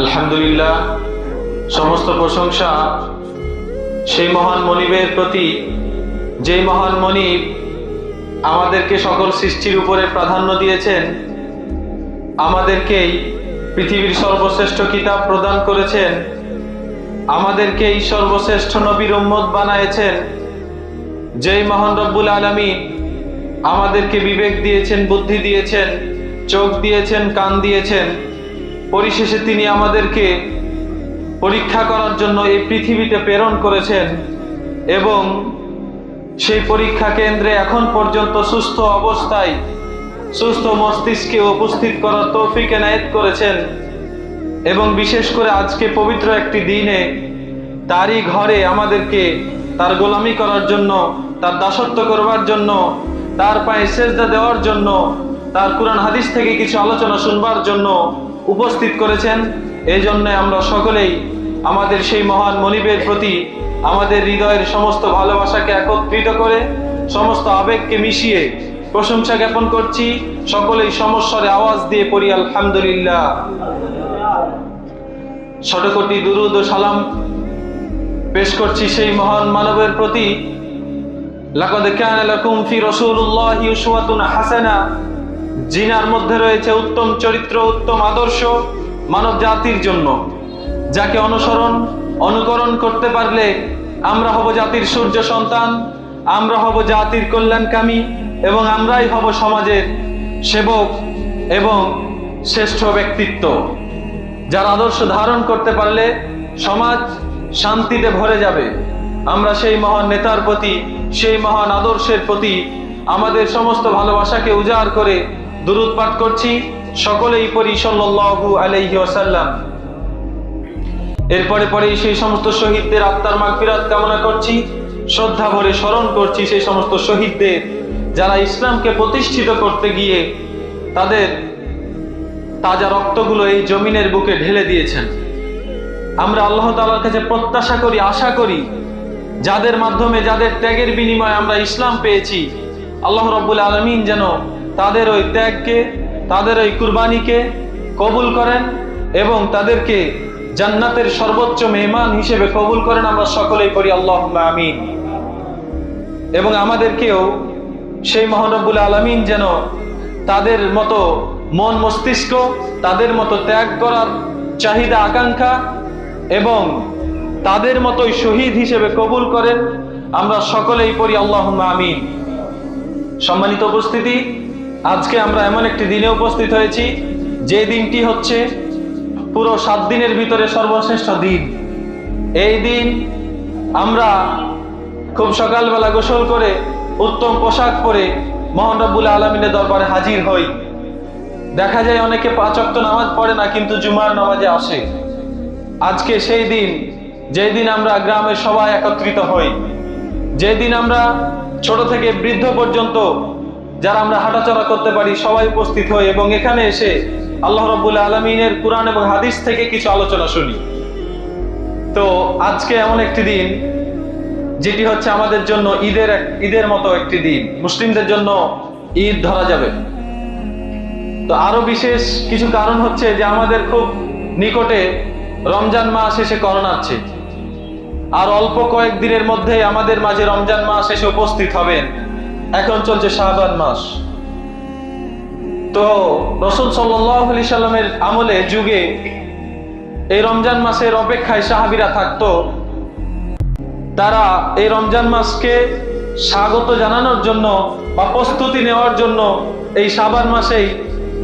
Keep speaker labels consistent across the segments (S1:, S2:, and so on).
S1: আলহামদুলিল্লাহ, সমস্ত প্রশংসা সেই মহান মনিবের প্রতি। যেই মহান মনিব আমাদেরকে সকল সৃষ্টির উপরে প্রাধান্য দিয়েছেন, আমাদেরকেই পৃথিবীর সর্বশ্রেষ্ঠ কিতাব প্রদান করেছেন, আমাদেরকেই সর্বশ্রেষ্ঠ নবীর উম্মত বানায়েছেন। যেই মহান রব্বুল আলমী আমাদেরকে বিবেক দিয়েছেন, বুদ্ধি দিয়েছেন, চোখ দিয়েছেন, কান দিয়েছেন পরিশেষে তিনি আমাদেরকে পরীক্ষা করার জন্য এই পৃথিবীতে প্রেরণ করেছেন এবং সেই পরীক্ষা কেন্দ্রে এখন পর্যন্ত সুস্থ অবস্থায় সুস্থ মস্তিষ্কে উপস্থিত করার তৌফিক এনায়েত করেছেন এবং বিশেষ করে আজকে পবিত্র একটি দিনে তারই ঘরে আমাদেরকে তার গোলামি করার জন্য, তার দাসত্ব করবার জন্য, তার পায়ে সেজদা দেওয়ার জন্য, তার কোরআন হাদিস থেকে কিছু আলোচনা শুনবার জন্য উপস্থিত করেছেন। এই জন্য আমরা সকলেই আমাদের সেই মহান মনিবের প্রতি আমাদের হৃদয়ের সমস্ত ভালোবাসাকে একত্রিত করে, সমস্ত আবেগকে মিশিয়ে প্রশংসা জ্ঞাপন করছি। সকলেই সমস্যারে আওয়াজ দিয়ে পড়ি, আলহামদুলিল্লাহ। ষটকোটি দুরুদ ও সালাম পেশ করছি সেই মহান মানবের প্রতি। লাকাদ কানা লাকুম ফি রাসূলুল্লাহি উসওয়াতুন হাসানা। জিনার মধ্যে রয়েছে উত্তম চরিত্র, উত্তম আদর্শ মানব জাতির জন্য। যাকে অনুসরণ, অনুকরণ করতে পারলে আমরা হব জাতির সূর্য সন্তান, আমরা হব জাতির কল্যাণকামী এবং আমরাই হব সমাজের সেবক এবং শ্রেষ্ঠ ব্যক্তিত্ব। যার আদর্শ ধারণ করতে পারলে সমাজ শান্তিতে ভরে যাবে। আমরা সেই মহান নেতার প্রতি, সেই মহান আদর্শের প্রতি আমাদের সমস্ত ভালোবাসাকে উজাড় করে দুরুদ পাঠ করছি। সকলেই পড়ি সাল্লাল্লাহু আলাইহি ওয়াসাল্লাম। এরপরে পরেই সেই সমস্ত শহীদদের আত্মার মাগফিরাত কামনা করছি। শ্রদ্ধা ভরে স্মরণ করছি সেই সমস্ত শহীদদের যারা ইসলামকে প্রতিষ্ঠিত করতে গিয়ে তাদের তাজা রক্তগুলো এই জমিনের বুকে ঢেলে দিয়েছেন। আমরা আল্লাহ তালার কাছে প্রত্যাশা করি, আশা করি, যাদের মাধ্যমে, যাদের ত্যাগের বিনিময়ে আমরা ইসলাম পেয়েছি, আল্লাহ রব্বুল আলমিন যেন তাদের ওই ত্যাগকে, তাদের ওই কুরবানিকে কবুল করেন এবং তাদেরকে জান্নাতের সর্বোচ্চ মেহমান হিসেবে কবুল করেন। আমরা সকলেই করি আল্লাহ আমিন। এবং আমাদেরকেও সেই মহানব্বুল আলমিন যেন তাদের মতো মন মস্তিষ্ক, তাদের মতো ত্যাগ করার চাহিদা, আকাঙ্ক্ষা এবং তাদের মতোই শহীদ হিসেবে কবুল করেন। আমরা সকলেই পড়ি আল্লাহ আমিন। সম্মানিত উপস্থিতি আজকে আমরা এমন একটি দিনে উপস্থিত হয়েছি, যে দিনটি হচ্ছে পুরো সাত দিনের ভিতরে সর্বশ্রেষ্ঠ দিন। এই দিন আমরা খুব সকালবেলা গোসল করে উত্তম পোশাক পরে মোহন রব্বুল আলমিনের দরবারে হাজির হই। দেখা যায় অনেকে পাঁচক্ত নামাজ পড়ে না, কিন্তু জুমার নামাজে আসে। আজকে সেই দিন, যেই দিন আমরা গ্রামের সবাই একত্রিত হই। যেদিন আমরা ছোট থেকে বৃদ্ধ পর্যন্ত যারা আমরা হাঁটাচলা করতে পারি, সবাই উপস্থিত হই এবং এখানে এসে আল্লাহ রব্বুল আলমিনের কোরআন এবং হাদিস থেকে কিছু আলোচনা শুনি। তো আজকে এমন একটি দিন, যেটি হচ্ছে আমাদের জন্য ঈদের ঈদের মতো একটি দিন। মুসলিমদের জন্য ঈদ ধরা যাবে। তো আরও বিশেষ কিছু কারণ হচ্ছে যে আমাদের খুব নিকটে রমজান মাস এসে করোনাচ্ছে আর অল্প কয়েক দিনের মধ্যে আমাদের মাঝে রমজান মাস এসে উপস্থিত হবেন। এখন চলছে শাহবান মাস। তো রসুল সাল্লি সাল্লামের আমলে যুগে এই রমজান মাসের অপেক্ষায় সাহাবিরা থাকতো। তারা এই রমজান মাসকে স্বাগত জানানোর জন্য বা প্রস্তুতি নেওয়ার জন্য এই সাবান মাসেই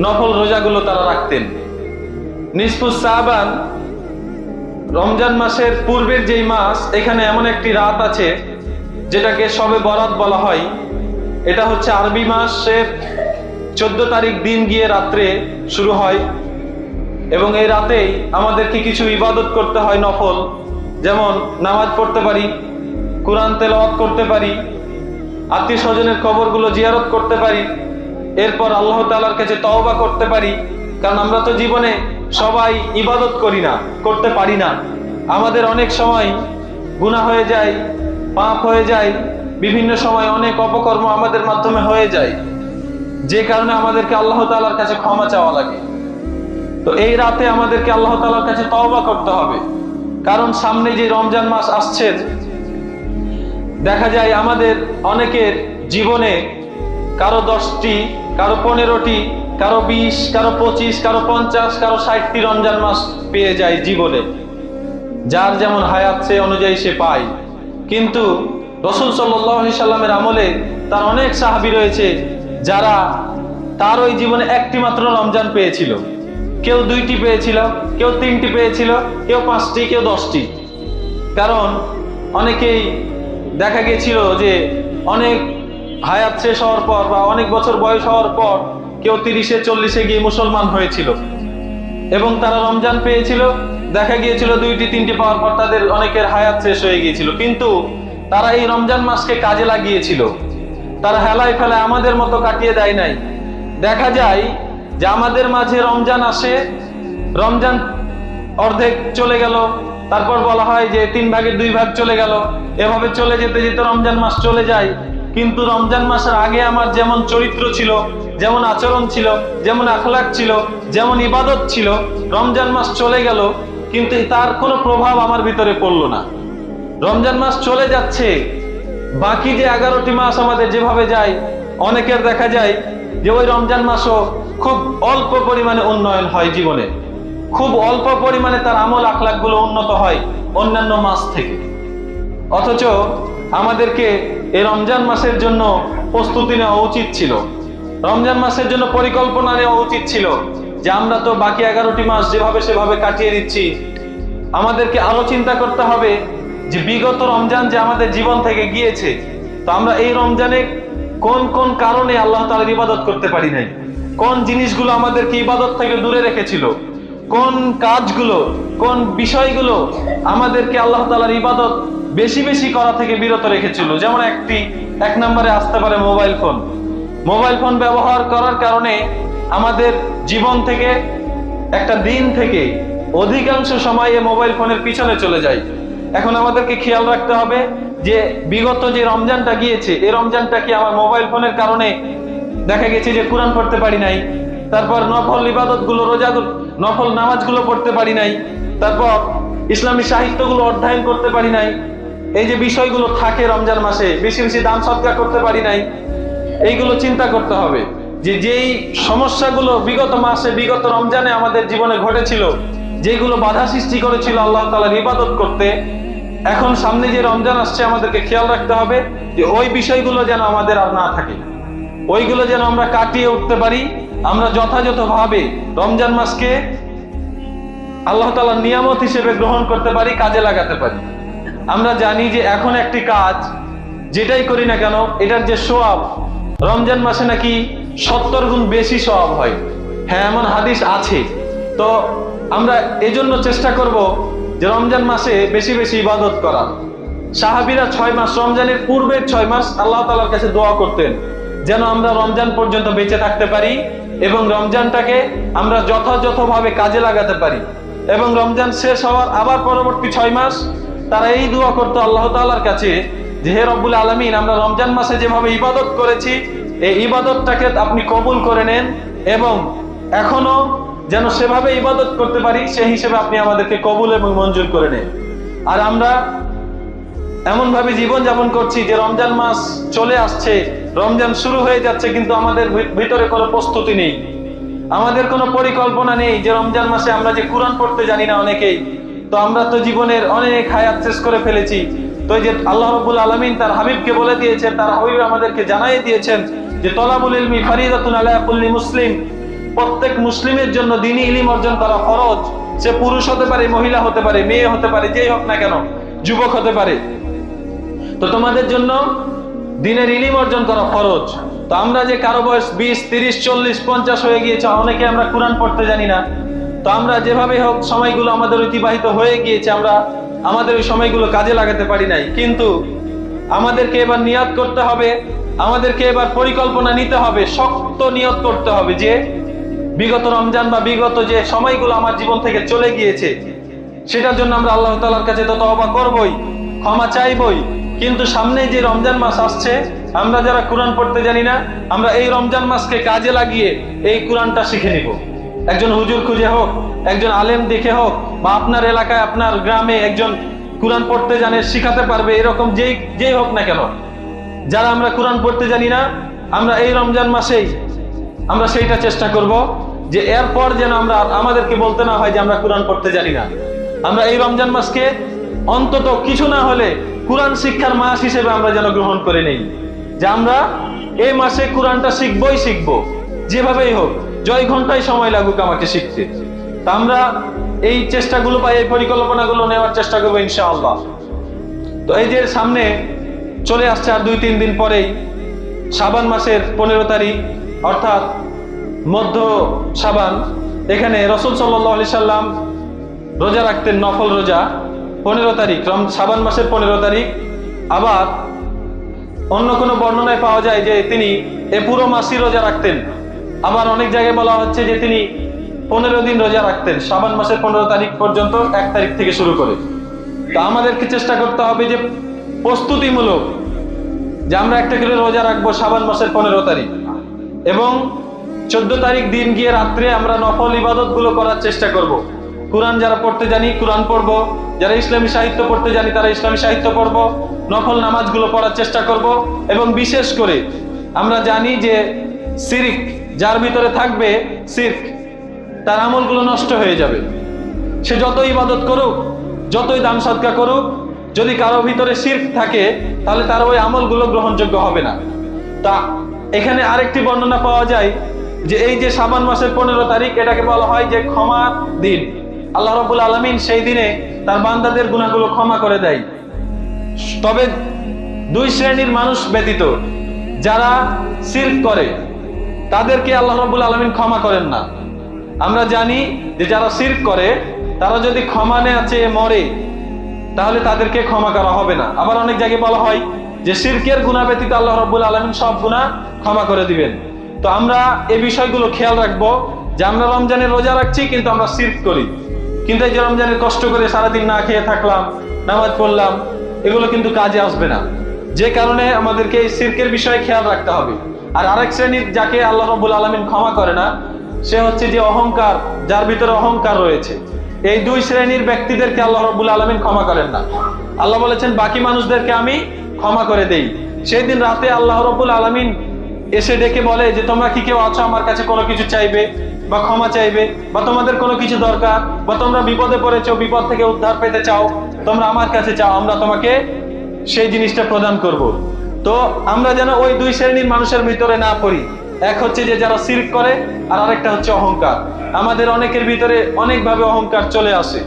S1: নফল রোজাগুলো তারা রাখতেন। নিসফুস সাবান রমজান মাসের পূর্বের যেই মাস, এখানে এমন একটি রাত আছে, যেটাকে সবে বরাত বলা হয়। এটা হচ্ছে আরবি মাসের চোদ্দ তারিখ দিন গিয়ে রাত্রে শুরু হয়। এবং এই রাতেই আমাদেরকে কিছু ইবাদত করতে হয় নফল। যেমন নামাজ পড়তে পারি, কোরআন তেলাওয়াত করতে পারি আত্মীয় স্বজনের কবরগুলো জিয়ারত করতে পারি, এরপর আল্লাহ তাআলার কাছে তওবা করতে পারি। কারণ আমরা তো জীবনে সবাই ইবাদত করি না, করতে পারি না। আমাদের অনেক সময় গুনাহ হয়ে যায়, পাপ হয়ে যায় বিভিন্ন সময় অনেক অপকর্ম আমাদের মাধ্যমে হয়ে যায়। যে কারণে আমাদেরকে আল্লাহ তালার কাছে ক্ষমা চাওয়া লাগে। তো এই রাতে আমাদেরকে আল্লাহ তালার কাছে তওবা করতে হবে। কারণ সামনে যে রমজান মাস আসছে, দেখা যায় আমাদের অনেকের জীবনে কারও দশটি, কারও পনেরোটি, কারও বিশ, কারও পঁচিশ, কারও পঞ্চাশ, কারও ষাটটি রমজান মাস পেয়ে যায় জীবনে। যার যেমন হায়াত সে অনুযায়ী সে পায়। কিন্তু রসুল সাল্লি সাল্লামের আমলে তার অনেক সাহাবি রয়েছে যারা তার ওই জীবনে একটি মাত্র রমজান পেয়েছিল। কেউ দুইটি পেয়েছিল, কেউ তিনটি পেয়েছিল, কেউ পাঁচটি, কেউ দশটি। কারণ অনেকেই দেখা গেছিল যে অনেক হায়াত শেষ হওয়ার পর বা অনেক বছর বয়স হওয়ার পর কেউ তিরিশে, চল্লিশে গিয়ে মুসলমান হয়েছিল। এবং তারা রমজান পেয়েছিল, দেখা গিয়েছিল দুইটি, তিনটি পাওয়ার পর তাদের অনেকের হায়াত শেষ হয়ে গিয়েছিল। কিন্তু তারা এই রমজান মাসকে কাজে লাগিয়েছিল। তারা হেলায় ফেলায় আমাদের মতো কাটিয়ে দেয় নাই। দেখা যায় যে আমাদের মাঝে রমজান আসে, রমজান অর্ধেক চলে গেল, তারপর বলা হয় যে তিন ভাগের দুই ভাগ চলে গেল। এভাবে চলে যেতে যেতে রমজান মাস চলে যায়। কিন্তু রমজান মাসের আগে আমার যেমন চরিত্র ছিল, যেমন আচরণ ছিল, যেমন আখলাক ছিল, যেমন ইবাদত ছিল, রমজান মাস চলে গেল, কিন্তু তার কোনো প্রভাব আমার ভিতরে পড়ল না। রমজান মাস চলে যাচ্ছে। বাকি যে এগারোটি মাস আমাদের যেভাবে যায়, অনেকের দেখা যায় যে ওই রমজান মাসও খুব অল্প পরিমাণে উন্নয়ন হয় জীবনে। খুব অল্প পরিমাণে তার আমল আখলাকগুলো উন্নত হয় অন্যান্য মাস থেকে। অথচ আমাদেরকে এই রমজান মাসের জন্য প্রস্তুতি নেওয়া উচিত ছিল। রমজান মাসের জন্য পরিকল্পনা নেওয়া উচিত ছিল যে আমরা তো বাকি এগারোটি মাস যেভাবে সেভাবে কাটিয়ে দিচ্ছি, আমাদেরকে আরও চিন্তা করতে হবে যে বিগত রমজান যে আমাদের জীবন থেকে গিয়েছে, তো আমরা এই রমজানে কোন কোন কারণে আল্লাহ তাআলার ইবাদত করতে পারি নাই? কোন জিনিসগুলো আমাদেরকে ইবাদত থেকে দূরে রেখেছিল? কোন কাজগুলো, কোন বিষয়গুলো আমাদেরকে আল্লাহ তালার ইবাদত বেশি বেশি করা থেকে বিরত রেখেছিল? যেমন একটি, এক নম্বরে আসতে পারে মোবাইল ফোন। মোবাইল ফোন ব্যবহার করার কারণে আমাদের জীবন থেকে, একটা দিন থেকে অধিকাংশ সময় মোবাইল ফোনের পিছনে চলে যায়। এখন আমাদেরকে খেয়াল রাখতে হবে যে বিগত যে রমজানটা গিয়েছে, এই রমজানটা কি আমার মোবাইল ফোনের কারণে দেখা গেছে যে কোরআন পড়তে পারি নাই? তারপর নফল ইবাদতগুলো নফল নামাজগুলো পড়তে পারি নাই। তারপর ইসলামী সাহিত্যগুলো অধ্যয়ন করতে পারি নাই। এই যে বিষয়গুলো থাকে রমজান মাসে, বেশি বেশি দান সৎকার করতে পারি নাই। এইগুলো চিন্তা করতে হবে যে যেই সমস্যাগুলো বিগত মাসে, বিগত রমজানে আমাদের জীবনে ঘটেছিল যেগুলো বাধা সৃষ্টি করেছিল আল্লাহ তালার ইবাদত করতে, এখন সামনে যে রমজান আসছে, আমাদেরকে খেয়াল রাখতে হবে যে ওই বিষয়গুলো যেন আমাদের আর না থাকে। ওইগুলো যেন আমরা কাটিয়ে উঠতে পারি। আমরা যথাযথভাবে রমজান মাসকে আল্লাহ তালার নিয়ামত হিসেবে গ্রহণ করতে পারি, কাজে লাগাতে পারি। আমরা জানি যে এখন একটি কাজ, যেটাই করি না কেন, এটার যে সোয়াব, রমজান মাসে নাকি সত্তর গুণ বেশি সোয়াব হয়। হ্যাঁ এমন হাদিস আছে। তো আমরা এজন্য চেষ্টা করব যে রমজান মাসে বেশি বেশি ইবাদত করা। সাহাবিরা ছয় মাস, রমজানের পূর্বের ছয় মাস আল্লাহ তালার কাছে দোয়া করতেন, যেন আমরা রমজান পর্যন্ত বেঁচে থাকতে পারি এবং রমজানটাকে আমরা যথাযথভাবে কাজে লাগাতে পারি। এবং রমজান শেষ হওয়ার আবার পরবর্তী ছয় মাস তারা এই দোয়া করতো আল্লাহ তাআলার কাছে যে, হে রব্বুল আলমিন, আমরা রমজান মাসে যেভাবে ইবাদত করেছি, এই ইবাদতটাকে আপনি কবুল করে নেন এবং এখনও যেন সেভাবে ইবাদত করতে পারি, সেই হিসেবে আপনি আমাদেরকে কবুল এবং মঞ্জুর করে নেন। আর আমরা এমন ভাবে জীবন যাপন করছি যে রমজান মাস চলে আসছে, রমজান শুরু হয়ে যাচ্ছে, কিন্তু আমাদের ভিতরে কোনো প্রস্তুতি নেই। আমাদের কোনো পরিকল্পনা নেই যে রমজান মাসে আমরা যে কোরআন পড়তে জানি না অনেকেই, তো আমরা তো জীবনের অনেক হায়াত শেষ করে ফেলেছি। তো যে আল্লাহ রবুল আলমিন তার হাবিবকে বলে দিয়েছেন, তার হাবিব আমাদেরকে জানাই দিয়েছেন যে, তলাবুল ইলমি ফারিদাতুন আলা কুল্লি মুসলিম প্রত্যেক মুসলিমের জন্য দিনী ইলিম অর্জন করা ফরজ। সে পুরুষ হতে পারে, মহিলা হতে পারে, মেয়ে হতে পারে, যেই হোক না কেন, যুবক হতে পারে। তো তোমাদের জন্য দিনের ইলিম অর্জন করা ফরজ। তো আমরা যে কারও বয়স বিশ, তিরিশ, চল্লিশ, পঞ্চাশ হয়ে গিয়েছে, অনেকে আমরা কোরআন পড়তে জানি না। তো আমরা যেভাবে হোক সময়গুলো আমাদের অতিবাহিত হয়ে গিয়েছে, আমরা আমাদের ওই সময়গুলো কাজে লাগাতে পারি নাই। কিন্তু আমাদেরকে এবার নিয়ত করতে হবে, আমাদেরকে এবার পরিকল্পনা নিতে হবে, শক্ত নিয়ত করতে হবে যে বিগত রমজান বা বিগত যে সময়গুলো আমার জীবন থেকে চলে গিয়েছে, সেটার জন্য আমরা আল্লাহ তালার কাছে তো তবা করবই, ক্ষমা চাইবই। কিন্তু সামনে যে রমজান মাস আসছে, আমরা যারা কোরআন পড়তে জানি না, আমরা এই রমজান মাসকে কাজে লাগিয়ে এই কোরআনটা শিখে নিব। একজন হুজুর খুঁজে হোক, একজন আলেম দেখে হোক, বা আপনার এলাকায়, আপনার গ্রামে একজন কোরআন পড়তে জানে, শিখাতে পারবে, এরকম যেই যেই হোক না কেন। যারা আমরা কোরআন পড়তে জানি না, আমরা এই রমজান মাসেই আমরা সেইটা চেষ্টা করব যে এরপর যেন আমরা আমাদেরকে বলতে না হয় যে আমরা কোরআন পড়তে জানি না। আমরা এই রমজান মাসকে অন্তত কিছু না হলে কোরআন শিক্ষার মাস হিসেবে আমরা যেন গ্রহণ করে নেই। যে আমরা এই মাসে কোরআনটা শিখবই শিখব, যেভাবেই হোক জয় ঘন্টায় সময় লাগুক আমাকে শিখতে। তা আমরা এই চেষ্টাগুলো বা এই পরিকল্পনাগুলো নেওয়ার চেষ্টা করব ইনশাআল্লাহ। তো এই যে সামনে চলে আসছে আর দুই তিন দিন পরেই সাবান মাসের পনেরো তারিখ, অর্থাৎ মধ্য সাবান। এখানে রসুল সাল্লি সাল্লাম রোজা রাখতেন নফল রোজা, পনেরো তারিখ। রম, সাবান মাসের পনেরো তারিখ। আবার অন্য কোনো বর্ণনায় পাওয়া যায় যে তিনি এ পুরো মাসই রোজা রাখতেন। আবার অনেক জায়গায় বলা হচ্ছে যে তিনি পনেরো দিন রোজা রাখতেন। সাবান মাসের পনেরো তারিখ পর্যন্ত এক তারিখ থেকে শুরু করে। তা আমাদেরকে চেষ্টা করতে হবে যে প্রস্তুতিমূলক যে আমরা একটা করে রোজা রাখব সাবান মাসের পনেরো তারিখ। এবং চোদ্দ তারিখ দিন গিয়ে রাত্রে আমরা নফল ইবাদতগুলো করার চেষ্টা করব। কোরআন যারা পড়তে জানি, কোরআন পড়ব। যারা ইসলামী সাহিত্য পড়তে জানি, তারা ইসলামী সাহিত্য পড়ব। নফল নামাজগুলো পড়ার চেষ্টা করব এবং বিশেষ করে আমরা জানি যে সিরিক, যার ভিতরে থাকবে সির্ক, তার আমলগুলো নষ্ট হয়ে যাবে। সে যত ইবাদত করুক, যতই দান সৎকা করুক, যদি কারও ভিতরে শির্ক থাকে, তাহলে তার ওই আমলগুলো গ্রহণযোগ্য হবে না। তা এখানে আরেকটি বর্ণনা পাওয়া যায় যে এই যে সাবান মাসের পনেরো তারিখ, এটাকে বলা হয় যে ক্ষমার দিন। আল্লাহ রবুল আলমিন সেই দিনে তার বান্দাদের গুণাগুলো ক্ষমা করে দেয়। তবে দুই শ্রেণির মানুষ ব্যতীত, যারা সির্ক করে, তাদেরকে আল্লাহ রবুল আলমিন ক্ষমা করেন না। আমরা জানি যে যারা সির্ক করে, তারা যদি ক্ষমা নেওয়া চেয়ে মরে, তাহলে তাদেরকে ক্ষমা করা হবে না। আবার অনেক জায়গায় বলা হয় যে সিরকের গুণা ব্যতীত আল্লাহ রব্বুল আলমিন সব গুণা ক্ষমা করে দিবেন। তো আমরা এই বিষয়গুলো খেয়াল রাখব যে আমরা রমজানের রোজা রাখছি, কিন্তু আমরা সির্ক করি। কিন্তু এই যে রমজানের কষ্ট করে সারাদিন না খেয়ে থাকলাম, নামাজ পড়লাম, এগুলো কিন্তু কাজে আসবে না। যে কারণে আমাদেরকে এই সিরকের বিষয়ে খেয়াল রাখতে হবে। আর আরেক শ্রেণির যাকে আল্লাহ রব্বুল আলমিন ক্ষমা করে না, সে হচ্ছে যে অহংকার, যার ভিতরে অহংকার রয়েছে। এই দুই শ্রেণির ব্যক্তিদেরকে আল্লাহ রব্বুল আলমিন ক্ষমা করেন না। আল্লাহ বলেছেন, বাকি মানুষদেরকে আমি ক্ষমা করে দেই। সেই দিন রাতে আল্লাহ রব্বুল আলমিন এসে ডেকে বলে যে, তোমরা কি কেউ আছো আমার কাছে কোনো কিছু চাইবে বা ক্ষমা চাইবে বা তোমাদের কোনো কিছু দরকার বা তোমরা বিপদে পড়েছো, বিপদ থেকে উদ্ধার পেতে চাও, তোমরা আমার কাছে চাও, আমরা তোমাকে সেই জিনিসটা প্রদান করব। তো আমরা যেন ওই দুই শ্রেণির মানুষের ভিতরে না পড়ি। এক হচ্ছে যে, যারা সিল্ক করে আর আরেকটা হচ্ছে অহংকার। আমাদের অনেকের ভিতরে অনেকভাবে অহংকার চলে আসে।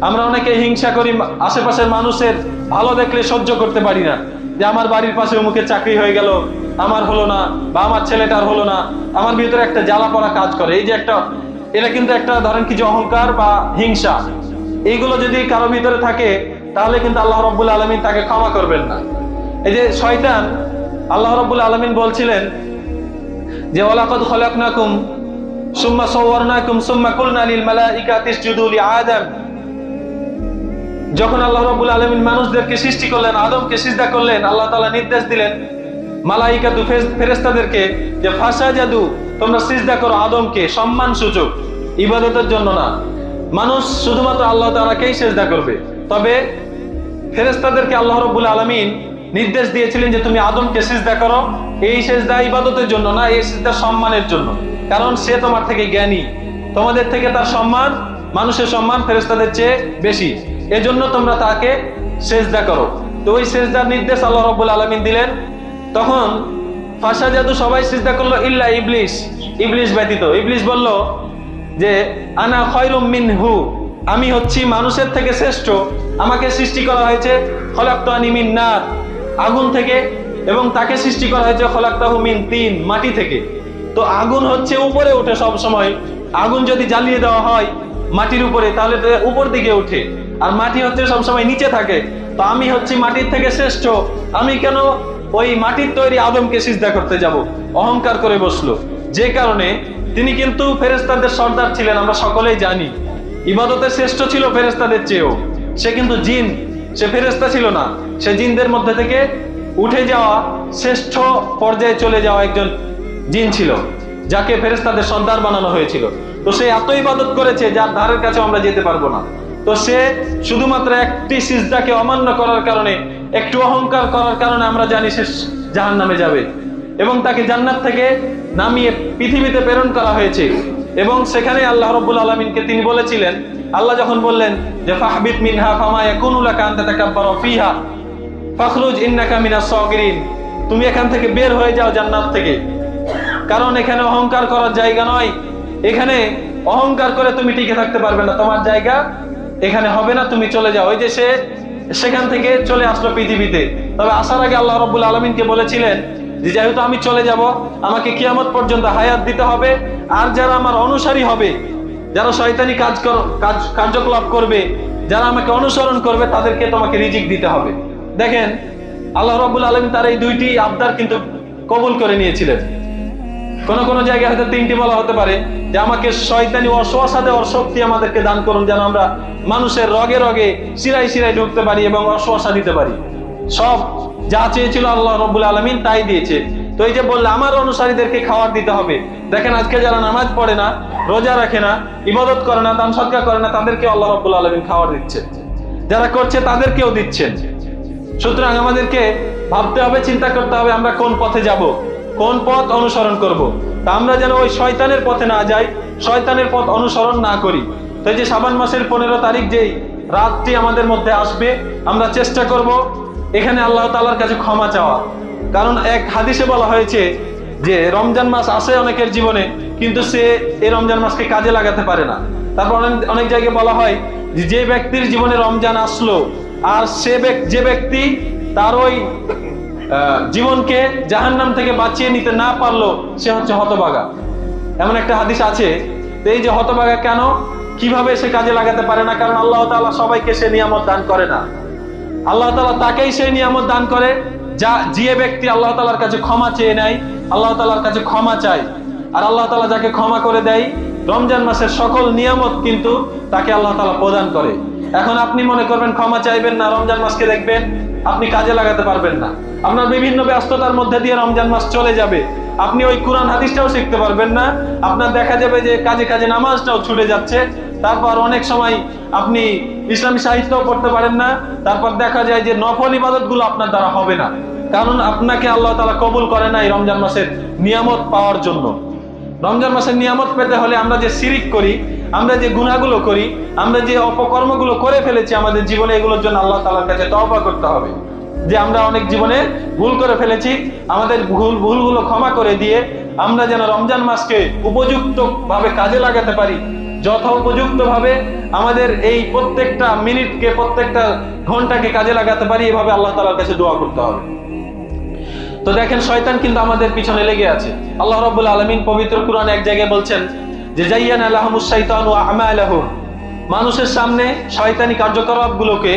S1: আমরা অনেকে হিংসা করি, আশেপাশের মানুষের ভালো দেখলে সহ্য করতে পারি না। যে, আমার বাড়ির পাশে মুখে চাকরি হয়ে গেল আমার হলো না বা আমার ছেলেটার হলো না। আমার ভিতরে একটা জ্বালা পড়া কাজ করে। এই যে একটা, এটা কিন্তু একটা ধরেন কিছু অহংকার বা হিংসা। এইগুলো যদি কারও ভিতরে থাকে, তাহলে কিন্তু আল্লাহ রব্বুল আলমিন তাকে ক্ষমা করবেন না। এই যে শয়তান, আল্লাহ রব্বুল আলমিন বলছিলেন যে ওলাকদ খলাকনাকুম সুম্মা সাওয়ারনাকুম সুম্মা কুলনা লিল মালাইকাতি ইসজুদু লিআদম যখন আল্লাহ রাব্বুল আলামিন মানুষদেরকে সৃষ্টি করলেন, আদমকে সিজদা করলেন, আল্লাহ তাআলা নির্দেশ দিলেন মালাইকাতু ফেরেশতাদেরকে যে ফাসা জাদু, তোমরা সিজদা করো আদমকে, সম্মান সূচক। ইবাদতের জন্য না। মানুষ শুধুমাত্র আল্লাহ তাআলাকেই সিজদা করবে। তবে ফেরেশতাদেরকে আল্লাহ রাব্বুল আলামিন নির্দেশ দিয়েছিলেন যে তুমি আদমকে সিজদা করো। এই সেজদা ইবাদতের জন্য না, এই সেজদা সম্মানের জন্য। কারণ সে তোমার থেকে জ্ঞানী। তোমাদের থেকে তার সম্মান, মানুষের সম্মান ফেরেস্তাদের চেয়ে বেশি। এজন্য তোমরা তাকে সেজদা করো। তো ওই সেজদার নির্দেশ আল্লাহ রব্বুল আলমিন দিলেন। তখন ফাঁসা জাদু সবাই সিজদা করল, ইল্লা ইবলিস। ইবলিস ব্যতীত। ইবলিস বলল যে, আনা খয়রুম মিন হু আমি হচ্ছি মানুষের থেকে শ্রেষ্ঠ। আমাকে সৃষ্টি করা হয়েছে খলাক্ত আনিমিন নার। আগুন থেকে এবং তাকে সৃষ্টি করা হয়েছে, খলাক্তাহু মিন তিন, মাটি থেকে। তো আগুন হচ্ছে উপরে ওঠে সব সময় আগুন যদি জ্বালিয়ে দেওয়া হয় মাটির উপরে, তাহলে উপর দিকে উঠে আর মাটি হচ্ছে সবসময় নিচে থাকে। তো আমি হচ্ছি মাটির থেকে শ্রেষ্ঠ। আমি কেন ওই মাটির তৈরি আদমকে সিজদা করতে যাব। অহংকার করে বসল। যে কারণে তিনি কিন্তু ফেরেস্তাদের সর্দার ছিলেন, আমরা সকলেই জানি। ইবাদতে শ্রেষ্ঠ ছিল ফেরেস্তাদের চেয়েও। সে কিন্তু জিন, সে ফেরেস্তা ছিল না। সে জিনদের মধ্যে থেকে উঠে যাওয়া শ্রেষ্ঠ পর্যায়ে চলে যাওয়া একজন জিন ছিল, যাকে ফেরেস্তাদের সর্দার বানানো হয়েছিল। তো সে এত ইবাদত করেছে যার ধারের কাছে আমরা যেতে পারব না। তো সে শুধুমাত্র একটি সিজদাকে অমান্য করার কারণে, একটু অহংকার করার কারণে আমরা জানি সে জাহান নামে যাবে। এবং তাকে জান্নাত থেকে নামিয়ে পৃথিবীতে প্রেরণ করা হয়েছে। এবং সেখানে আল্লাহ রব্বুল আলমিনকে তিনি বলেছিলেন, আল্লাহ যখন বললেন যে, ফাহবিত মিনহা ফামা ইয়াকুনুলা ফিহা, ফাখরুজ ইন্নাকা মিনাস তুমি এখান থেকে বের হয়ে যাও জান্নাত থেকে। কারণ এখানে অহংকার করার জায়গা নয়। এখানে অহংকার করে তুমি টিকে থাকতে পারবে না। তোমার জায়গা এখানে হবে না, তুমি চলে যাও। ওই যে সে সেখান থেকে চলে আসলো পৃথিবীতে। তবে আসার আগে আল্লাহ রব্বুল আলমিনকে বলেছিলেন যে, যেহেতু আমি চলে যাব, আমাকে কিয়ামত পর্যন্ত হায়াত দিতে হবে। আর যারা আমার অনুসারী হবে, যারা শয়তানি কাজ কাজ, কার্যকলাপ করবে, যারা আমাকে অনুসরণ করবে, তাদেরকে তোমাকে রিজিক দিতে হবে। দেখেন, আল্লাহ রব্বুল আলম তার এই দুইটি আবদার কিন্তু কবুল করে নিয়েছিলেন। কোন কোন জায়গায় হয়তো তিনটি বলা হতে পারে। যে আমাকে শয়তানি অশ্বাসাদে অশক্তি আমাদেরকে দান করুন, যেন আমরা মানুষের রগে রগে শিরাই শিরাই ঢুকতে পারি এবং অশ্বাসা দিতে পারি। সব যা চেয়েছিল আল্লাহ রব্বুল আলমিন তাই দিয়েছে। তো এই যে বললে, আমার অনুসারীদেরকে খাবার দিতে হবে। দেখেন, আজকে যারা নামাজ পড়ে না, রোজা রাখে না, ইবাদত করে না, দান সৎকার করে না, তাদেরকে আল্লাহ রব্বুল আলমিন খাবার দিচ্ছে। যারা করছে, তাদেরকেও দিচ্ছেন। সুতরাং আমাদেরকে ভাবতে হবে, চিন্তা করতে হবে, আমরা কোন পথে যাব, কোন পথ অনুসরণ করব। তা আমরা যেন ওই শয়তানের পথে না যাই, শয়তানের পথ অনুসরণ না করি। তাই যে সাবান মাসের পনেরো তারিখ যেই রাতটি আমাদের মধ্যে আসবে, আমরা চেষ্টা করব এখানে আল্লাহ তালার কাছে ক্ষমা চাওয়া। কারণ এক হাদিসে বলা হয়েছে যে, রমজান মাস আসে অনেকের জীবনে, কিন্তু সে এই রমজান মাসকে কাজে লাগাতে পারে না। তারপর অনেক অনেক জায়গায় বলা হয় যে ব্যক্তির জীবনে রমজান আসলো, আর সে যে ব্যক্তি তার ওই জীবনকে জাহান্নাম থেকে বাঁচিয়ে নিতে না পারল, সে হচ্ছে হতবাগা এমন একটা হাদিস আছে এই যে হতবাগা কেন? কীভাবে সে কাজে লাগাতে পারে না? কারণ আল্লাহ তালা সবাইকে সে নিয়ামত দান করে না। আল্লাহ তালা তাকেই সেই নিয়ামত দান করে, যা যে ব্যক্তি আল্লাহ তালার কাছে ক্ষমা চেয়ে নেয়, আল্লাহ তালার কাছে ক্ষমা চায়। আর আল্লাহ তালা যাকে ক্ষমা করে দেয়, রমজান মাসের সকল নিয়ামত কিন্তু তাকে আল্লাহ তালা প্রদান করে। এখন আপনি মনে করবেন, ক্ষমা চাইবেন না, রমজান মাসকে দেখবেন, আপনি কাজে লাগাতে পারবেন না। আপনার বিভিন্ন ব্যস্ততার মধ্যে দিয়ে রমজান মাস চলে যাবে। আপনি ওই কোরআন হাদিসটাও শিখতে পারবেন না। আপনার দেখা যাবে যে কাজে কাজে নামাজটাও ছুটে যাচ্ছে। তারপর অনেক সময় আপনি ইসলামী সাহিত্যও পড়তে পারেন না। তারপর দেখা যায় যে নফল ইবাদতগুলো আপনার দ্বারা হবে না। কারণ আপনাকে আল্লাহ তালা কবুল করে না এই রমজান মাসের নিয়ামত পাওয়ার জন্য। রমজান মাসের নিয়ামত পেতে হলে আমরা যে সিরিক করি, আমরা যে গুণাগুলো করি, আমরা যে অপকর্মগুলো করে ফেলেছি আমাদের জীবনে, এগুলোর জন্য আল্লাহ তালার কাছে তওবা করতে হবে। যে আমরা অনেক জীবনে ভুল করে ফেলেছি, আমাদের ভুল, ভুলগুলো ক্ষমা করে দিয়ে আমরা যেন রমজান মাসকে উপযুক্ত ভাবে কাজে লাগাতে পারি। যথোপযুক্ত ভাবে আমাদের এই প্রত্যেকটা মিনিটকে, প্রত্যেকটা ঘন্টাকে কাজে লাগাতে পারি, এভাবে আল্লাহ তালার কাছে দোয়া করতে হবে। তো দেখেন, শয়তান কিন্তু আমাদের পিছনে লেগে আছে। আল্লাহ রাব্বুল আলামিন পবিত্র কুরআন এক জায়গায় বলছেন, যে জাইয়ান আলাহমুস শাইতান ওয়া আমালাহুম। মানুষের সামনে শয়তানি কার্যকলাপগুলোকে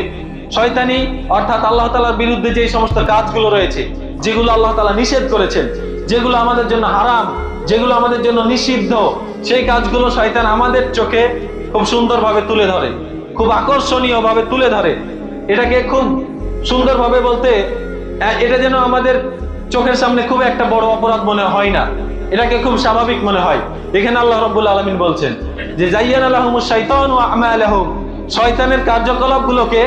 S1: শয়তানি, অর্থাৎ আল্লাহ তাআলার বিরুদ্ধে যে সমস্ত কাজগুলো রয়েছে, যেগুলো আল্লাহ তালা নিষেধ করেছেন, যেগুলো আমাদের জন্য হারাম, যেগুলো আমাদের জন্য নিষিদ্ধ, সেই কাজগুলো শয়তান আমাদের চোখে খুব সুন্দরভাবে তুলে ধরে, খুব আকর্ষণীয়ভাবে তুলে ধরে। এটাকে খুব সুন্দরভাবে বলতে এটা যেন আমাদের চোখের সামনে খুব একটা বড় অপরাধ মনে হয় না। এটাকে খুব স্বাভাবিক মনে হয়। এখানে আল্লাহ রব্বুল আলমিন বলছেন যে, জাইয়ান আলহম শৈতান ও আমা আলহম শয়তানের কার্যকলাপগুলোকে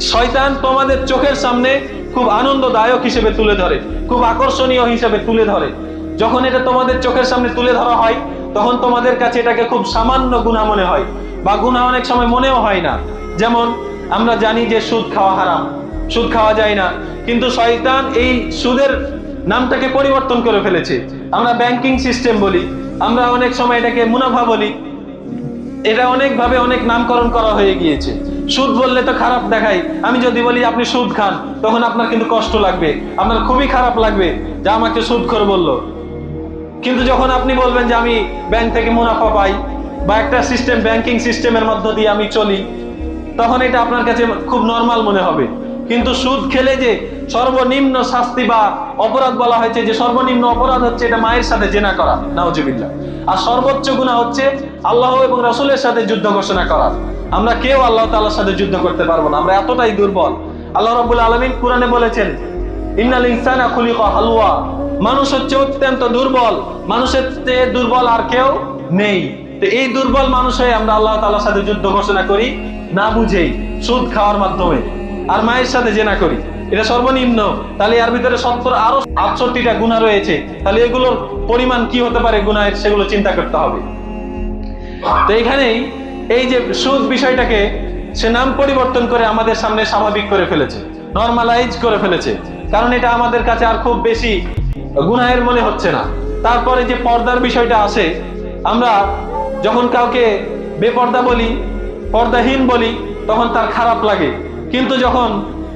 S1: শয়তান তোমাদের চোখের সামনে খুব আনন্দদায়ক হিসেবে তুলে ধরে, খুব আকর্ষণীয় হিসেবে তুলে ধরে। যখন এটা তোমাদের চোখের সামনে তুলে ধরা হয়, তখন তোমাদের কাছে এটাকে খুব সামান্য গুণা মনে হয়, বা গুণা অনেক সময় মনেও হয় না। যেমন, আমরা জানি যে সুদ খাওয়া হারাম, সুদ খাওয়া যায় না। কিন্তু শয়তান এই সুদের নামটাকে পরিবর্তন করে ফেলেছে। আমরা ব্যাংকিং সিস্টেম বলি, আমরা অনেক সময় এটাকে মুনাফা বলি। এটা অনেকভাবে অনেক নামকরণ করা হয়ে গিয়েছে। সুদ বললে তো খারাপ দেখাই আমি যদি বলি, আপনি সুদ খান, তখন আপনার কিন্তু কষ্ট লাগবে। আপনার খুবই খারাপ লাগবে যা আমাকে সুদ করে বলল। কিন্তু যখন আপনি বলবেন যে আমি ব্যাংক থেকে মুনাফা পাই বা একটা সিস্টেম ব্যাংকিং সিস্টেমের মধ্য দিয়ে আমি চলি, তখন এটা আপনার কাছে খুব নর্মাল মনে হবে। কিন্তু সুদ খেলে যে সর্বনিম্ন শাস্তি বা অপরাধ বলা হয়েছে যে সর্বনিম্ন অপরাধ হচ্ছে এটা মায়ের সাথে জেনা করা, নাউজুবিল্লাহ। আর সর্বোচ্চ গুণা হচ্ছে আল্লাহ এবং রসুলের সাথে যুদ্ধ ঘোষণা করা। আমরা কেউ আল্লাহ তাআলার সাথে যুদ্ধ করতে পারব না, আমরা এতটাই দুর্বল। আল্লাহ রাব্বুল আলামিন কোরআনে বলেছেন, ইন্নাল ইনসানা হালুয়া মানুষ হচ্ছে অত্যন্ত দুর্বল, মানুষের চেয়ে দুর্বল আর কেউ নেই। তো এই দুর্বল মানুষ হয়ে আমরা আল্লাহ তাআলার সাথে যুদ্ধ ঘোষণা করি, না বুঝেই, সুদ খাওয়ার মাধ্যমে। আর মায়ের সাথে জেনা করি, এটা সর্বনিম্ন। তাহলে এর ভিতরে সত্তর আরও আটষট্টিটা গুণা রয়েছে। তাহলে এগুলোর পরিমাণ কি হতে পারে গুণায়ের, সেগুলো চিন্তা করতে হবে। তো এখানেই এই যে সুদ বিষয়টাকে সে নাম পরিবর্তন করে আমাদের সামনে স্বাভাবিক করে ফেলেছে নর্মালাইজ করে ফেলেছে। কারণ এটা আমাদের কাছে আর খুব বেশি গুনাহের মনে হচ্ছে না। তারপরে যে পর্দার বিষয়টা আসে, আমরা যখন কাউকে বেপর্দা বলি, পর্দাহীন বলি, তখন তার খারাপ লাগে। কিন্তু যখন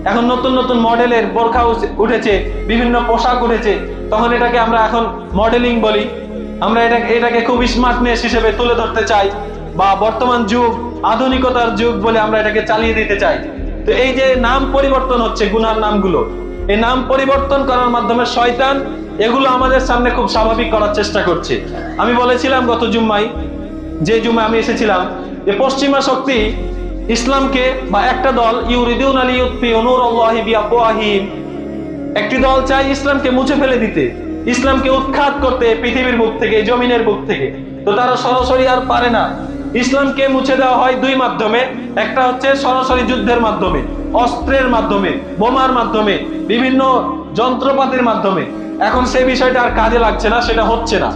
S1: এখন নতুন নতুন মডেলের বোরখা উঠেছে, বিভিন্ন পোশাক উঠেছে, তখন এটাকে আমরা এখন মডেলিং বলি। আমরা এটা এটাকে খুব স্মার্টনেস হিসেবে তুলে ধরতে চাই। বা বর্তমান যুগ, আধুনিকতার যুগ বলে আমরা এটাকে চালিয়ে দিতে চাই। তো এই যে নাম পরিবর্তন হচ্ছে, গুনার নামগুলো, এই নাম পরিবর্তন করার মাধ্যমে শয়তান এগুলো আমাদের সামনে খুব স্বাভাবিক করার চেষ্টা করছে। আমি বলেছিলাম গত জুম্মাই যে জুম্মা আমি এসেছিলাম, যে পশ্চিমা শক্তি ইসলামকে বা একটা দল ইউরিদিউন আলী ইউৎফি অনুর আল্লাহি বিআফওয়াহিম একটি দল চায় ইসলামকে মুছে ফেলে দিতে, ইসলামকে উৎখাত করতে পৃথিবীর বুক থেকে জমিনের বুক থেকে। তো তারা সরাসরি আর পারে না। ইসলামকে মুছে দেওয়া হয় দুই মাধ্যমে। একটা হচ্ছে সরাসরি যুদ্ধের মাধ্যমে, অস্ত্রের মাধ্যমে, বোমার মাধ্যমে, বিভিন্ন যন্ত্রপাতির মাধ্যমে। এখন সেই বিষয়টা আর কাজে লাগছে না, সেটা হচ্ছে না।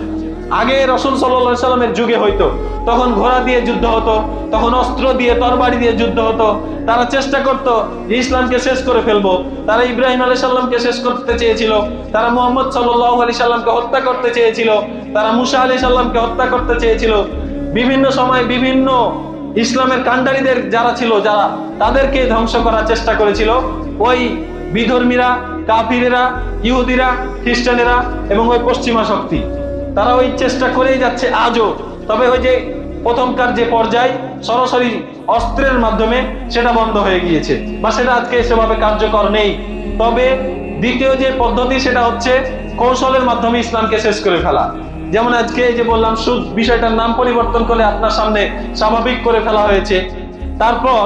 S1: আগে রসুল সাল্লাহ সাল্লামের যুগে হইতো, তখন ঘোড়া দিয়ে যুদ্ধ হতো, তখন অস্ত্র দিয়ে, তরবারি দিয়ে যুদ্ধ হতো। তারা চেষ্টা করতো যে ইসলামকে শেষ করে ফেলব। তারা ইব্রাহিম আলী সাল্লামকে শেষ করতে চেয়েছিল। তারা মোহাম্মদ সাল্লাহ আলী সাল্লামকে হত্যা করতে চেয়েছিল। তারা মুসা আলী সাল্লামকে হত্যা করতে চেয়েছিল। বিভিন্ন সময় বিভিন্ন ইসলামের কান্ডারিদের যারা ছিল, যারা তাদেরকে ধ্বংস করার চেষ্টা করেছিল, ওই বিধর্মীরা, কাফিরেরা, ইহুদিরা, খ্রিস্টানেরা এবং ওই পশ্চিমা শক্তি। তারা ওই চেষ্টা করেই যাচ্ছে আজও। তবে ওই যে প্রথমকার যে পর্যায়, সরাসরি অস্ত্রের মাধ্যমে সেটা বন্ধ হয়ে গিয়েছে বা সেটা আজকে সেভাবে কার্যকর নেই। তবে দ্বিতীয় যে পদ্ধতি সেটা হচ্ছে কৌশলের মাধ্যমে ইসলামকে শেষ করে ফেলা। যেমন আজকে এই যে বললাম, সুদ বিষয়টার নাম পরিবর্তন করে আপনার সামনে স্বাভাবিক করে ফেলা হয়েছে। তারপর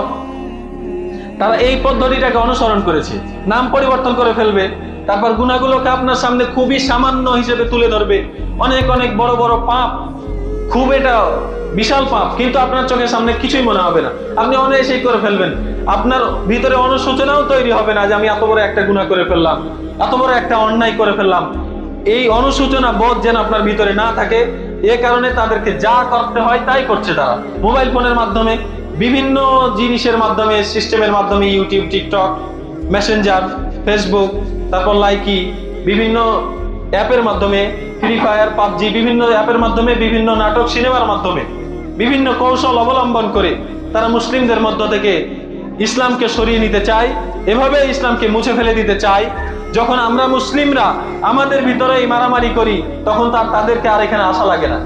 S1: তারা এই পদ্ধতিটাকে অনুসরণ করেছে। নাম পরিবর্তন করে ফেলবে। তারপর গুণাগুলোকে আপনার সামনে খুবই সামান্য হিসেবে তুলে ধরবে। অনেক অনেক বড় বড় পাপ। খুব এটা বিশাল পাপ, কিন্তু আপনার চোখের সামনে কিছুই মনে হবে না। আপনি অনায়াসেই করে ফেলবেন। আপনার ভিতরে অনুশোচনাও তৈরি হবে না যে আমি এত বড় একটা গুণা করে ফেললাম, এত বড় একটা অন্যায় করে ফেললাম। এই অনুশোচনা বোধ যেন আপনার ভিতরে না থাকে, এ কারণে তাদেরকে যা করতে হয় তাই করছে তারা। মোবাইল ফোনের মাধ্যমে, বিভিন্ন জিনিসের মাধ্যমে, সিস্টেমের মাধ্যমে, ইউটিউব, টিকটক, মেসেঞ্জার, ফেসবুক, তারপর লাইকি, বিভিন্ন অ্যাপের মাধ্যমে, ফ্রি ফায়ার, পাবজি, বিভিন্ন অ্যাপের মাধ্যমে, বিভিন্ন নাটক, সিনেমার মাধ্যমে, বিভিন্ন কৌশল অবলম্বন করে তারা মুসলিমদের মধ্য থেকে ইসলামকে সরিয়ে নিতে চায়, এভাবে ইসলামকে মুছে ফেলে দিতে চায় যখন আমরা মুসলিমরা আমাদের ভিতরে মারামারি করি, তখন তার তাদেরকে আর এখানে আসা লাগে না।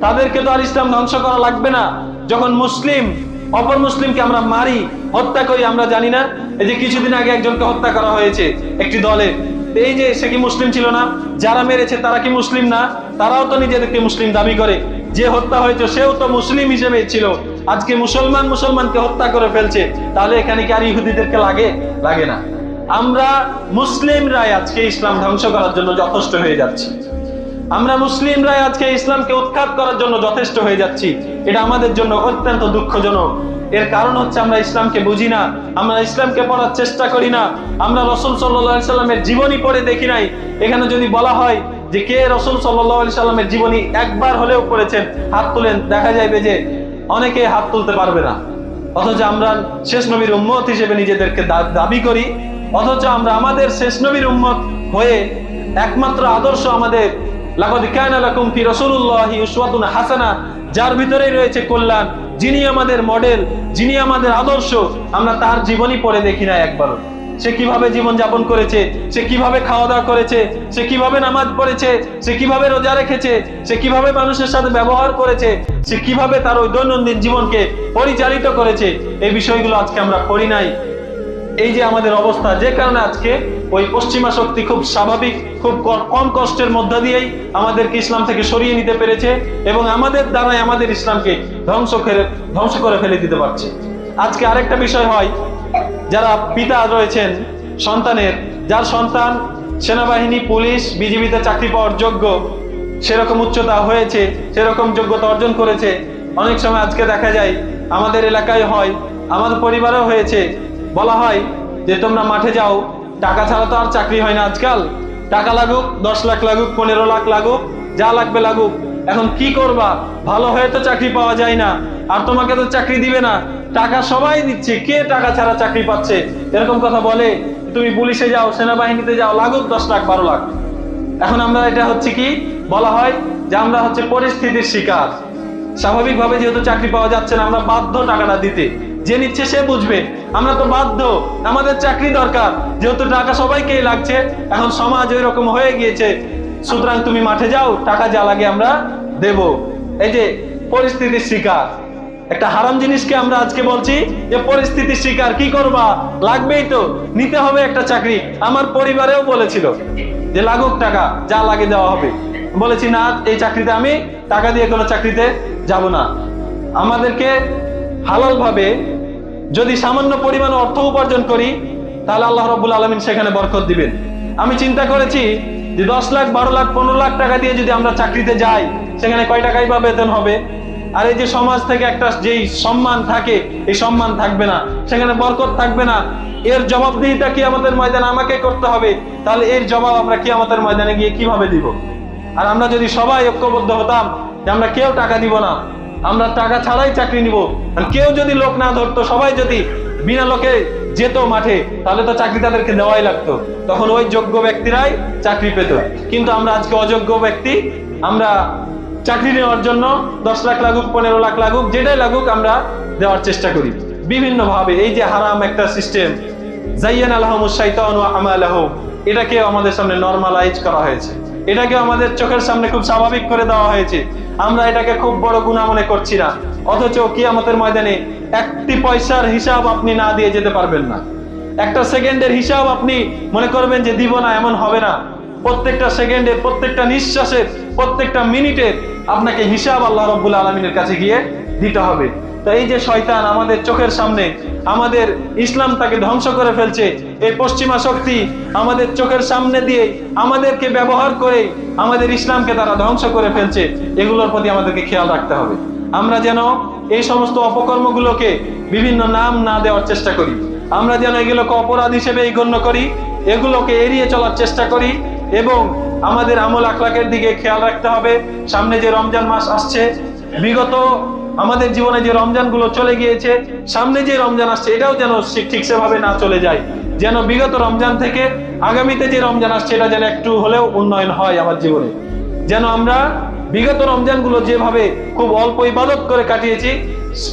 S1: তাদেরকে তো আর ইসলাম ধ্বংস করা লাগবে না। যখন মুসলিম, অপর মুসলিমকে আমরা মারি, হত্যা করি, আমরা জানি না। এই যে কিছুদিন আগে একজনকে হত্যা করা হয়েছে একটি দলে। এই যে সে কি মুসলিম ছিল না? যারা মেরেছে তারা কি মুসলিম না? তারাও তো নিজেদেরকে মুসলিম দাবি করে। যে হত্যা হয়েছে, সেও তো মুসলিম হিসেবে ছিল। আজকে মুসলমান মুসলমানকে হত্যা করে ফেলছে। তাহলে এখানে কি আর ইহুদিদেরকে লাগে? লাগে না। আমরা মুসলিমরাই আজকে ইসলাম ধ্বংস করার জন্য যথেষ্ট হয়ে যাচ্ছি। আমরা মুসলিমরাই আজকে ইসলামকে উৎখাত করার জন্য যথেষ্ট হয়ে যাচ্ছি। এটা আমাদের জন্য অত্যন্ত দুঃখজনক। এর কারণ হচ্ছে আমরা ইসলামকে বুঝি না, আমরা ইসলামকে পড়ার চেষ্টা করি না, আমরা রসুল সাল্লাহ সাল্লামের জীবনী পড়ে দেখি নাই। এখানে যদি বলা হয় যে কে রসুল সাল্লাহ সাল্লামের জীবনী একবার হলেও পড়েছেন, হাত তুলেন, দেখা যাবে যে অনেকে হাত তুলতে পারবে না। অথচ আমরা শেষ নবীর উম্মত হিসেবে নিজেদেরকে দাবি করি অথচ আমরা আমাদের শেষ নবীর উম্মত হয়ে একমাত্র আদর্শ আমাদের। হাসানা, যার ভিতরেই রয়েছে কল্যাণ, যিনি আমাদের মডেল, যিনি আমাদের আদর্শ, আমরা তার জীবনই পড়ে দেখি না একবারও। সে কীভাবে জীবন যাপন করেছে, সে কীভাবে খাওয়া দাওয়া করেছে, সে কীভাবে নামাজ পড়েছে, সে কীভাবে রোজা রেখেছে, সে কীভাবে মানুষের সাথে ব্যবহার করেছে, সে কীভাবে তার ওই দৈনন্দিন জীবনকে পরিচালিত করেছে, এই বিষয়গুলো আজকে আমরা পড়ি নাই। এই যে আমাদের অবস্থা, যে কারণে আজকে ওই পশ্চিমা শক্তি খুব স্বাভাবিক, খুব কম কষ্টের মধ্য দিয়েই আমাদেরকে ইসলাম থেকে সরিয়ে নিতে পেরেছে এবং আমাদের দ্বারাই আমাদের ইসলামকে ধ্বংস করে ধ্বংস করে ফেলে দিতে পারছে। আজকে আরেকটা বিষয় হয়, যারা পিতা রয়েছেন, সন্তানের, যার সন্তান সেনাবাহিনী, পুলিশ, বিজিবিতে চাকরি পাওয়ার যোগ্য, সেরকম উচ্চতা হয়েছে, সেরকম যোগ্যতা অর্জন করেছে। অনেক সময় আজকে দেখা যায়, আমাদের এলাকায় হয়, আমাদের পরিবারেও হয়েছে বলা হয় যে তোমরা মাঠে যাও, টাকা ছাড়া তো আর চাকরি হয় না আজকাল। টাকা লাগুক, দশ লাখ লাগুক, পনেরো লাখ লাগুক, যা লাগবে লাগুক। এখন কি করবা? ভালো হয়ে তো চাকরি পাওয়া যায় না। আর তোমাকে তো চাকরি দিবে না। টাকা সবাই দিচ্ছে, কে টাকা ছাড়া চাকরি পাচ্ছে? এরকম কথা বলে, তুমি পুলিশে যাও, সেনাবাহিনীতে যাও, লাগুক দশ লাখ, বারো লাখ। এখন আমরা এটা হচ্ছে কি? বলা হয় যে আমরা হচ্ছে পরিস্থিতির শিকার। স্বাভাবিকভাবে যেহেতু চাকরি পাওয়া যাচ্ছে না, আমরা বাধ্য টাকাটা দিতে। যে নিচ্ছে সে বুঝবে। আমরা তো বাধ্য, আমাদের চাকরি দরকার। যেহেতু টাকা সবাইকেই লাগছে, এখন সমাজ ওই রকম হয়ে গিয়েছে। সুতরাং তুমি মাঠে যাও, টাকা যা লাগে আমরা দেব। এই যে পরিস্থিতির শিকার। একটা হারাম জিনিসকে আমরা আজকে বলছি, যে পরিস্থিতির শিকার, কি করবা? লাগবেই তো, নিতে হবে একটা চাকরি। আমার পরিবারেও বলেছিল যে লাগুক টাকা, যা লাগে দেওয়া হবে। বলেছি, না, এই চাকরিতে আমি টাকা দিয়ে কোনো চাকরিতে যাব না। আমাদেরকে হালাল ভাবে যদি সামান্য পরিমাণ অর্থ উপার্জন করি, তাহলে আল্লাহ রব্বুল আলমিন সেখানে বরকত দিবেন। আমি চিন্তা করেছি যে দশ লাখ, বারো লাখ, পনেরো লাখ টাকা দিয়ে যদি আমরা চাকরিতে যাই, সেখানে কয় টাকাই বা বেতন হবে? আর এই যে সমাজ থেকে একটা যেই সম্মান থাকে, এই সম্মান থাকবে না, সেখানে বরকত থাকবে না, এর জবাবদিহিতা কি আমাদের ময়দানে আমাকে করতে হবে, তাহলে এর জবাব আমরা কি আমাদের ময়দানে গিয়ে কীভাবে দিব? আর আমরা যদি সবাই ঐক্যবদ্ধ হতাম, যে আমরা কেউ টাকা দিব না আমরা টাকা ছাড়াই চাকরি নিব। কেউ যদি লোক না ধরতো, সবাই যদি বিনা লোকে যেত মাঠে, তাহলে তো চাকরি তাদেরকে দেওয়াই লাগতো। তখন ওই যোগ্য ব্যক্তিরাই চাকরি পেত। কিন্তু আমরা আজকে অযোগ্য ব্যক্তি, আমরা চাকরি নেওয়ার জন্য দশ লাখ লাগুক, পনেরো লাখ লাগুক, যেটাই লাগুক আমরা দেওয়ার চেষ্টা করি। বিভিন্ন ভাবে এই যে হারাম একটা সিস্টেম জাইয়ান আলহামুসাইতান আমালাহ এটাকে আমাদের সামনে নর্মালাইজ করা হয়েছে। এটাকে আমাদের চোখের সামনে খুব স্বাভাবিক করে দেওয়া হয়েছে। আমরা এটাকে খুব বড় গুণা মনে করছি না। অথচ কি আমাদের ময়দানে একটি পয়সার হিসাব আপনি না দিয়ে যেতে পারবেন না। একটা সেকেন্ডের হিসাব আপনি মনে করবেন যে দিব না, এমন হবে না। প্রত্যেকটা সেকেন্ডে, প্রত্যেকটা নিঃশ্বাসের প্রত্যেকটা মিনিটে আপনাকে হিসাব আল্লাহ রব্বুল আলমিনের কাছে গিয়ে দিতে হবে। তো এই যে শয়তান আমাদের চোখের সামনে আমাদের ইসলামটাকে ধ্বংস করে ফেলছে। এই পশ্চিমা শক্তি আমাদের চোখের সামনে দিয়ে আমাদেরকে ব্যবহার করে আমাদের ইসলামকে তারা ধ্বংস করে ফেলছে। এগুলোর প্রতি আমাদেরকে খেয়াল রাখতে হবে। আমরা যেন এই সমস্ত অপকর্মগুলোকে বিভিন্ন নাম না দেওয়ার চেষ্টা করি। আমরা যেন এগুলোকে অপরাধ হিসেবে গণ্য করি, এগুলোকে এড়িয়ে চলার চেষ্টা করি এবং আমাদের আমল আখলাকের দিকে খেয়াল রাখতে হবে। সামনে যে রমজান মাস আসছে, বিগত আমাদের জীবনে যে রমজানগুলো চলে গিয়েছে, সামনে যে রমজান আসছে, এটাও যেন ঠিক সেভাবে না চলে যায়। যেন বিগত রমজান থেকে আগামীতে যে রমজান আসছে, এটা যেন একটু হলেও উন্নয়ন হয় আমার জীবনে। যেন আমরা বিগত রমজানগুলো যেভাবে খুব অল্প ইবাদত করে কাটিয়েছি,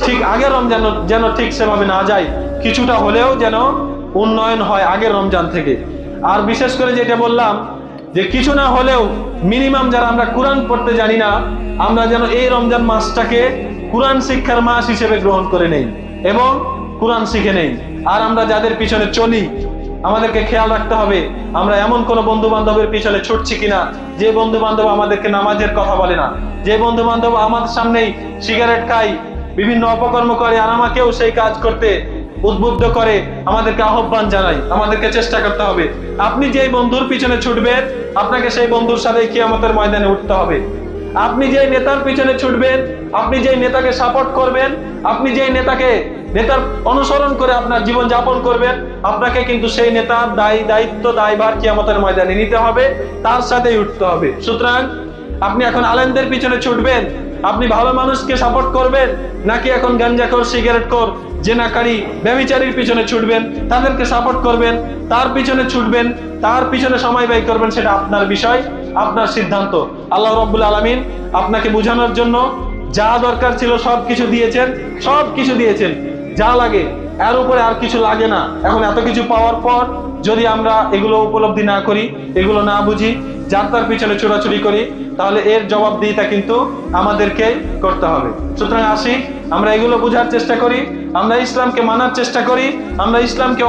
S1: ঠিক আগের রমজান যেন ঠিক সেভাবে না যায়, কিছুটা হলেও যেন উন্নয়ন হয় আগের রমজান থেকে। আর বিশেষ করে যেটা বললাম, যে কিছু না হলেও মিনিমাম যারা আমরা কোরআন পড়তে জানি না, আমরা যেন এই রমজান মাসটাকে কোরআন শিক্ষার মাস হিসেবে গ্রহণ করে নেই এবং কোরআন শিখে নেই। আর আমরা যাদের পিছনে চলি, আমাদেরকে খেয়াল রাখতে হবে, আমরা এমন কোন বন্ধু বান্ধবের পিছনে ছুটছি কিনা, যে বন্ধু বান্ধব আমাদেরকে নামাজের কথা বলে না। যে বন্ধু বান্ধব আমাদের সামনেই সিগারেট খাই বিভিন্ন অপকর্ম করে আর আমাকেও সেই কাজ করতে উদ্বুদ্ধ করে, আমাদেরকে আহ্বান জানাই আমাদেরকে চেষ্টা করতে হবে। আপনি যেই বন্ধুর পিছনে ছুটবেন, আপনাকে সেই বন্ধুর সাথে কিয়ামতের ময়দানে উঠতে হবে। আপনি যে নেতার পিছনে ছুটবেন, আপনি যে নেতাকে সাপোর্ট করবেন, আপনি যে নেতাকে, নেতার অনুসরণ করে আপনার জীবন যাপন করবেন, আপনাকে কিন্তু সেই নেতার দায়ী, দায়িত্ব দায়ভার কিয়ামতের ময়দানে নিতে হবে, তার সাথেই উঠতে হবে। সুতরাং আপনি এখন আলেমদের পিছনে ছুটবেন, আপনি ভালো মানুষকে সাপোর্ট করবেন, নাকি এখন গাঞ্জাখোর সিগারেট কর জেনাকারী ব্যবিচারীর পিছনে ছুটবেন, তাদেরকে সাপোর্ট করবেন, তার পিছনে ছুটবেন, তার পিছনে সময় ব্যয় করবেন, সেটা আপনার বিষয়। আপনার সিদ্ধান্ত। আল্লাহ রব্বুল আলমিন আপনাকে বোঝানোর জন্য যা দরকার ছিল সব কিছু দিয়েছেন সব কিছু দিয়েছেন। যা লাগে, এর উপরে আর কিছু লাগে না। এখন এত কিছু পাওয়ার পর যদি আমরা এগুলো উপলব্ধি না করি, এগুলো না বুঝি, যার তার পিছনে ছোড়াছুড়ি করি, তাহলে এর জবাবদিহিতা কিন্তু আমাদেরকে করতে হবে। সুতরাং আসি, আমরা এগুলো বোঝার চেষ্টা করি, আমরা ইসলামকে মানার চেষ্টা করি, আমরা ইসলামকে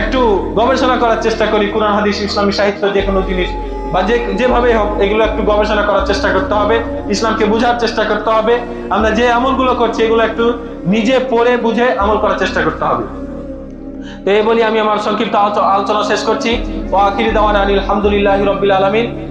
S1: একটু গবেষণা করার চেষ্টা করি, কোরআন, হাদিস, ইসলামী সাহিত্য যে কোনো জিনিস। বা যে যেভাবে হোক, এগুলো একটু গবেষণা করার চেষ্টা করতে হবে, ইসলামকে বোঝার চেষ্টা করতে হবে। আমরা যে আমলগুলো করছি, এগুলো একটু নিজে পড়ে বুঝে আমল করার চেষ্টা করতে হবে। তো এই বলি আমি আমার সংক্ষিপ্ত আলোচ- আলোচনা শেষ করছি। ও আখিরি দাওয়ান আনিল আলহামদুলিল্লাহ রবিল আলমিন।